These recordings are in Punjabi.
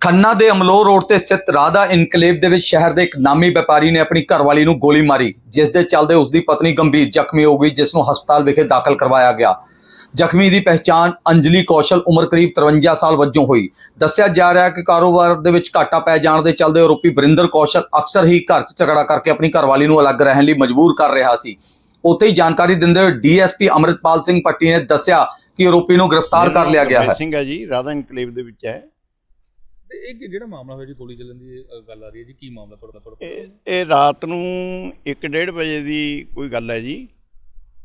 ਖੰਨਾ ਦੇ ਅਮਲੋਹ ਰੋਡ ਤੇ ਸਥਿਤ ਰਾਧਾ ਇਨਕਲੇਵ ਦੇ ਵਿੱਚ ਸ਼ਹਿਰ ਦੇ ਇੱਕ ਨਾਮੀ ਵਪਾਰੀ ਨੇ ਆਪਣੀ ਘਰਵਾਲੀ ਨੂੰ ਗੋਲੀ ਮਾਰੀ ਜਿਸ ਦੇ ਚੱਲਦੇ ਉਸ ਦੀ ਪਤਨੀ ਗੰਭੀਰ ਜ਼ਖਮੀ ਹੋ ਗਈ ਜਿਸ ਨੂੰ ਹਸਪਤਾਲ ਵਿਖੇ ਦਾਖਲ ਕਰਵਾਇਆ ਗਿਆ। ਜ਼ਖਮੀ ਦੀ ਪਹਿਚਾਣ ਅੰਜਲੀ ਕੌਸ਼ਲ ਉਮਰ ਕਰੀਬ 53 ਸਾਲ ਵਜੋਂ ਹੋਈ। ਦੱਸਿਆ ਜਾ ਰਿਹਾ ਹੈ ਕਿ ਕਾਰੋਬਾਰ ਦੇ ਵਿੱਚ ਘਾਟਾ ਪੈ ਜਾਣ ਦੇ ਚੱਲਦੇ ਆਰੋਪੀ ਵਰਿੰਦਰ ਕੌਸ਼ਲ ਅਕਸਰ ਹੀ ਘਰ 'ਚ ਝਗੜਾ ਕਰਕੇ ਆਪਣੀ ਘਰਵਾਲੀ ਨੂੰ ਅਲੱਗ ਰਹਿਣ ਲਈ ਮਜਬੂਰ ਕਰ ਰਿਹਾ ਸੀ। ਉੱਥੇ ਹੀ ਜਾਣਕਾਰੀ ਦਿੰਦੇ ਹੋਏ ਡੀਐਸਪੀ ਅਮਰਿਤਪਾਲ ਸਿੰਘ ਪੱਟੀ ਨੇ ਦੱਸਿਆ ਕਿ ਆਰੋਪੀ ਨੂੰ ਗ੍ਰਿਫਤਾਰ ਕਰ ਲਿਆ ਗਿਆ ਹੈ। ਸਿੰਘ ਹੈ ਜੀ ਰਾਧਾ ਇਨਕਲੇਵ ਦੇ ਵਿੱਚ ਹੈ। ਤੇ ਇਹ ਜਿਹੜਾ ਮਾਮਲਾ ਹੋਇਆ ਜੀ ਗੋਲੀ ਚੱਲਣ ਦੀ ਅ, ਗੱਲ ਆ ਰਹੀ ਹੈ ਜੀ ਕੀ ਮਾਮਲਾ ਤੁਹਾਡਾ ਤੁਹਾਡਾ? ਇਹ ਰਾਤ ਨੂੰ 1:30 ਵਜੇ ਦੀ ਕੋਈ ਗੱਲ ਹੈ ਜੀ।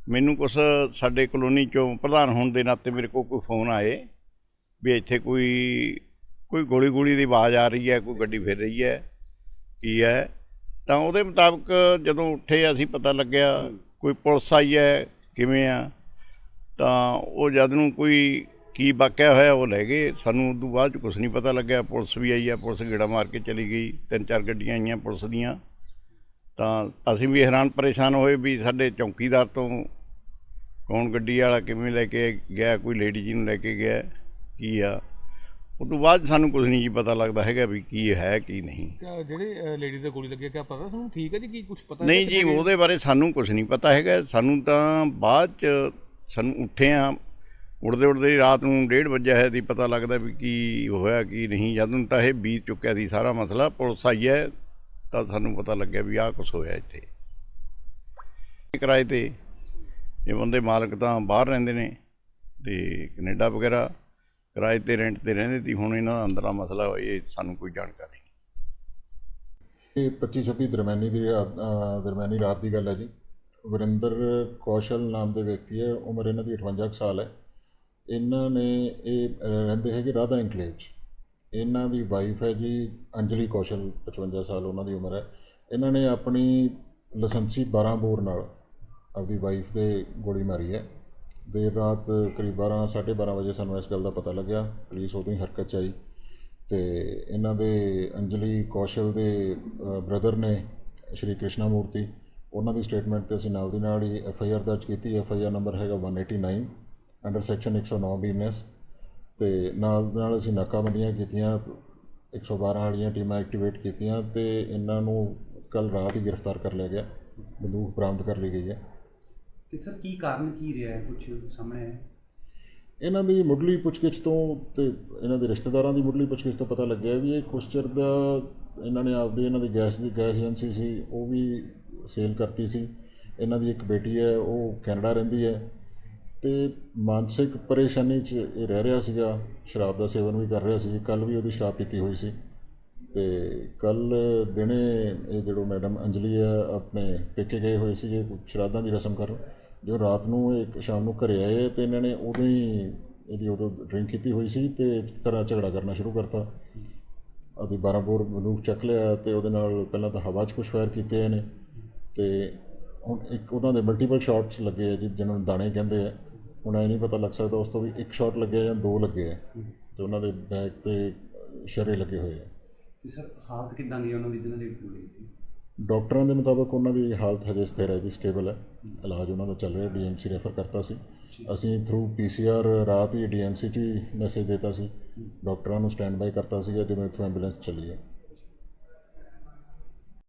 ਮੈਨੂੰ ਕੁਛ ਸਾਡੇ ਕਲੋਨੀ ਚੋਂ ਪ੍ਰਧਾਨ ਹੋਣ ਦੇ ਨਾਤੇ ਮੇਰੇ ਕੋਲ ਕੋਈ ਫੋਨ ਆਏ ਵੀ ਇੱਥੇ ਕੋਈ ਕੋਈ ਗੋਲੀ ਗੋਲੀ ਦੀ ਆਵਾਜ਼ ਆ ਰਹੀ ਹੈ ਕੋਈ ਗੱਡੀ ਫਿਰ ਰਹੀ ਹੈ ਕੀ ਹੈ? ਤਾਂ ਉਹਦੇ ਮੁਤਾਬਕ ਜਦੋਂ ਉੱਠੇ ਅਸੀਂ ਪਤਾ ਲੱਗਿਆ ਕੋਈ ਪੁਲਿਸ ਆਈ ਹੈ ਕਿਵੇਂ ਆ? ਤਾਂ ਉਹ ਜਦ ਨੂੰ ਕੋਈ ਕੀ ਵਾਕਿਆ ਹੋਇਆ ਉਹ ਲੈ ਗਏ। ਸਾਨੂੰ ਉਦੋਂ ਬਾਅਦ ਚ ਕੁਝ ਨਹੀਂ ਪਤਾ ਲੱਗਿਆ। ਪੁਲਿਸ ਵੀ ਆਈ ਆ ਪੁਲਿਸ ਗੇੜਾ ਮਾਰ ਕੇ ਚਲੀ ਗਈ। ਤਿੰਨ ਚਾਰ ਗੱਡੀਆਂ ਆਈਆਂ ਪੁਲਿਸ ਦੀਆਂ। ਤਾਂ ਅਸੀਂ ਵੀ ਹੈਰਾਨ ਪਰੇਸ਼ਾਨ ਹੋਏ ਵੀ ਸਾਡੇ ਚੌਕੀਦਾਰ ਤੋਂ ਕੌਣ ਗੱਡੀ ਵਾਲਾ ਕਿਵੇਂ ਲੈ ਕੇ ਗਿਆ ਕੋਈ ਲੇਡੀ ਜੀ ਨੂੰ ਲੈ ਕੇ ਗਿਆ ਕੀ ਆ। ਉਦੋਂ ਬਾਅਦ ਸਾਨੂੰ ਕੁਝ ਨਹੀਂ ਜੀ ਪਤਾ ਲੱਗਦਾ ਹੈਗਾ ਵੀ ਕੀ ਹੈ ਕੀ ਨਹੀਂ। ਜਿਹੜੇ ਲੇਡੀ ਤੇ ਗੋਲੀ ਲੱਗੀ ਕਿਆ ਪਤਾ ਤੁਹਾਨੂੰ ਠੀਕ ਹੈ ਜੀ ਕੀ ਕੁਝ ਪਤਾ ਨਹੀਂ ਜੀ ਉਹਦੇ ਬਾਰੇ ਸਾਨੂੰ ਕੁਝ ਨਹੀਂ ਪਤਾ ਹੈਗਾ। ਸਾਨੂੰ ਤਾਂ ਬਾਅਦ ਚ ਸਾਨੂੰ ਉੱਠੇ ਆ ਉੜਦੇ ਉੜਦੇ ਰਾਤ ਨੂੰ 1:30 ਵਜੇ ਹੈ, ਦੀ ਪਤਾ ਲੱਗਦਾ ਵੀ ਕੀ ਹੋਇਆ, ਕੀ ਨਹੀਂ। ਜਦੋਂ ਤਾਂ ਇਹ ਬੀਤ ਚੁੱਕਿਆ ਸੀ ਸਾਰਾ ਮਸਲਾ, ਪੁਲਿਸ ਆਈ ਹੈ, ਤਾਂ ਸਾਨੂੰ ਪਤਾ ਲੱਗਿਆ ਵੀ ਆਹ ਕੁਝ ਹੋਇਆ ਇੱਥੇ। ਕਿਰਾਏ ਤੇ ਇਹ ਬੰਦੇ ਮਾਲਕ ਤਾਂ ਬਾਹਰ ਰਹਿੰਦੇ ਨੇ ਤੇ ਕੈਨੇਡਾ ਵਗੈਰਾ, ਕਿਰਾਏ ਤੇ ਰੈਂਟ ਤੇ ਰਹਿੰਦੇ ਸੀ, ਹੁਣ ਇਹਨਾਂ ਦਾ ਅੰਦਰਲਾ ਮਸਲਾ ਇਹ ਸਾਨੂੰ ਕੋਈ ਜਾਣਕਾਰੀ ਨਹੀਂ। ਇਹ 25 26 ਦਰਮਿਆਨੀ ਦੀ ਰਾਤ- ਦਰਮਿਆਨੀ ਰਾਤ ਦੀ ਗੱਲ ਹੈ ਜੀ। ਵਰਿੰਦਰ ਕੌਸ਼ਲ ਨਾਮ ਦੇ ਵਿਅਕਤੀ ਹੈ, ਉਮਰ ਇਹਨਾਂ ਦੀ 58 ਕੁ ਸਾਲ ਹੈ। ਇਹਨਾਂ ਨੇ ਇਹ ਰਹਿੰਦੇ ਹੈਗੇ ਰਾਧਾ ਇਨਕਲੇਵ 'ਚ। ਇਹਨਾਂ ਦੀ ਵਾਈਫ ਹੈ ਜੀ ਅੰਜਲੀ ਕੌਸ਼ਲ 55 ਸਾਲ ਉਹਨਾਂ ਦੀ ਉਮਰ ਹੈ। ਇਹਨਾਂ ਨੇ ਆਪਣੀ ਲਾਇਸੈਂਸੀ 12 ਬੋਰ ਨਾਲ ਆਪਦੀ ਵਾਈਫ ਦੇ ਗੋਲੀ ਮਾਰੀ ਹੈ। ਦੇਰ ਰਾਤ ਕਰੀਬ 12 12:30 ਵਜੇ ਸਾਨੂੰ ਇਸ ਗੱਲ ਦਾ ਪਤਾ ਲੱਗਿਆ। ਪੁਲਿਸ ਉਦੋਂ ਹੀ ਹਰਕਤ 'ਚ ਆਈ ਤੇ ਇਹਨਾਂ ਦੇ ਅੰਜਲੀ ਕੌਸ਼ਲ ਦੇ ਬ੍ਰਦਰ ਨੇ ਸ਼੍ਰੀ ਕ੍ਰਿਸ਼ਨਾ ਮੂਰਤੀ ਉਹਨਾਂ ਦੀ ਸਟੇਟਮੈਂਟ ਤੇ ਅਸੀਂ ਨਾਲ ਦੀ ਨਾਲ ਹੀ ਐਫ ਆਈ ਆਰ ਦਰਜ ਕੀਤੀ। ਐਫ ਆਈ ਆਰ ਨੰਬਰ ਹੈਗਾ 189 ਅੰਡਰ ਸੈਕਸ਼ਨ 109 ਬੀਐਨਐਸ ਤੇ ਨਾਲ ਨਾਲ ਅਸੀਂ ਨਾਕਾਬੰਦੀਆਂ ਕੀਤੀਆਂ 112 ਵਾਲੀਆਂ ਟੀਮਾਂ ਐਕਟੀਵੇਟ ਕੀਤੀਆਂ ਤੇ ਇਹਨਾਂ ਨੂੰ ਕੱਲ ਰਾਤ ਹੀ ਗ੍ਰਿਫਤਾਰ ਕਰ ਲਿਆ ਗਿਆ ਬੰਦੂਕ ਬਰਾਮਦ ਕਰ ਲਈ ਗਈ ਹੈ। ਤੇ ਸਰ ਕੀ ਕਾਰਨ ਕੀ ਰਿਹਾ ਹੈ ਕੁਝ ਸਾਹਮਣੇ ਆਇਆ? ਇਹਨਾਂ ਦੀ ਮੁੱਢਲੀ ਪੁੱਛਗਿੱਛ ਤੋਂ ਤੇ ਇਹਨਾਂ ਦੇ ਰਿਸ਼ਤੇਦਾਰਾਂ ਦੀ ਮੁੱਢਲੀ ਪੁੱਛਗਿੱਛ ਤੋਂ ਪਤਾ ਲੱਗਿਆ ਵੀ ਇਹ ਕੁਛ ਚਿਰ ਦਾ ਇਹਨਾਂ ਨੇ ਆਪਦੀ ਇਹਨਾਂ ਦੀ ਗੈਸ ਦੀ ਗੈਸ ਏਜੰਸੀ ਸੀ ਉਹ ਵੀ ਸੇਲ ਕਰਤੀ ਸੀ। ਇਹਨਾਂ ਦੀ ਇੱਕ ਬੇਟੀ ਹੈ ਉਹ ਕੈਨੇਡਾ ਰਹਿੰਦੀ ਹੈ। ਤੇ ਮਾਨਸਿਕ ਪਰੇਸ਼ਾਨੀ 'ਚ ਇਹ ਰਹਿ ਰਿਹਾ ਸੀਗਾ, ਸ਼ਰਾਬ ਦਾ ਸੇਵਨ ਵੀ ਕਰ ਰਿਹਾ ਸੀ ਕੱਲ ਵੀ ਉਹਦੀ ਸ਼ਰਾਬ ਪੀਤੀ ਹੋਈ ਸੀ। ਤੇ ਕੱਲ ਦਿਨੇ ਇਹ ਜਿਹੜੋ ਮੈਡਮ ਅੰਜਲੀ ਹੈ ਆਪਣੇ ਪੇਕੇ ਗਏ ਹੋਏ ਸੀਗੇ ਸ਼ਰਾਧਾਂ ਦੀ ਰਸਮ ਕਰਨ, ਜੋ ਰਾਤ ਨੂੰ ਇੱਕ ਸ਼ਾਮ ਨੂੰ ਘਰੇ ਆਏ ਤੇ ਇਹਨਾਂ ਨੇ ਉਦੋਂ ਹੀ ਇਹਦੀ ਉਦੋਂ ਡਰਿੰਕ ਕੀਤੀ ਹੋਈ ਸੀ ਤੇ ਘਰਾਂ ਝਗੜਾ ਕਰਨਾ ਸ਼ੁਰੂ ਕਰਤਾ। ਉਹਦੀ 12 ਬੋਰ ਬੰਦੂਕ ਚੱਕ ਲਿਆ ਤੇ ਉਹਦੇ ਨਾਲ ਪਹਿਲਾਂ ਤਾਂ ਹਵਾ 'ਚ ਕੁਛ ਫਾਇਰ ਕੀਤੇ ਇਹਨੇ ਤੇ ਹੁਣ ਇੱਕ ਉਹਨਾਂ ਦੇ ਮਲਟੀਪਲ ਸ਼ਾਟਸ ਲੱਗੇ ਆ, ਜੀ, ਜਿਹਨਾਂ ਨੂੰ ਦਾਣੇ ਕਹਿੰਦੇ ਆ। ਹੁਣ ਇਹ ਨਹੀਂ ਪਤਾ ਲੱਗ ਸਕਦਾ ਉਸ ਤੋਂ ਵੀ ਇੱਕ ਸ਼ਾਟ ਲੱਗਿਆ ਜਾਂ ਦੋ ਲੱਗੇ ਆ। ਤੇ ਉਹਨਾਂ ਦੇ ਬੈਕ ਤੇ ਸ਼ਰੇ ਲੱਗੇ ਹੋਏ ਆ। ਤੇ ਸਰ ਹਾਲਤ ਕਿਦਾਂ ਦੀ ਉਹਨਾਂ ਦੀ ਜਿਹਨਾਂ ਦੀ ਗੋਲੀ ਲੱਗੀ ਡਾਕਟਰਾਂ ਦੇ ਮੁਤਾਬਕ ਉਹਨਾਂ ਦੀ ਹਾਲਤ ਹਜੇ ਸਥਿਰ ਹੈ ਜੀ ਸਟੇਬਲ ਹੈ। ਇਲਾਜ ਉਹਨਾਂ ਦਾ ਚੱਲ ਰਿਹਾ ਡੀਐਮਸੀ ਰੈਫਰ ਕਰਤਾ ਸੀ। ਅਸੀਂ ਥਰੂ ਪੀਸੀਆਰ ਰਾਤ ਹੀ ਡੀਐਮਸੀ 'ਚ ਮੈਸੇਜ ਦਿੱਤਾ ਸੀ। ਡਾਕਟਰਾਂ ਨੂੰ ਸਟੈਂਡ ਬਾਈ ਕਰਤਾ ਸੀਗਾ ਜਦੋਂ ਇੱਥੋਂ ਐਂਬੂਲੈਂਸ ਚੱਲੀ ਹੈ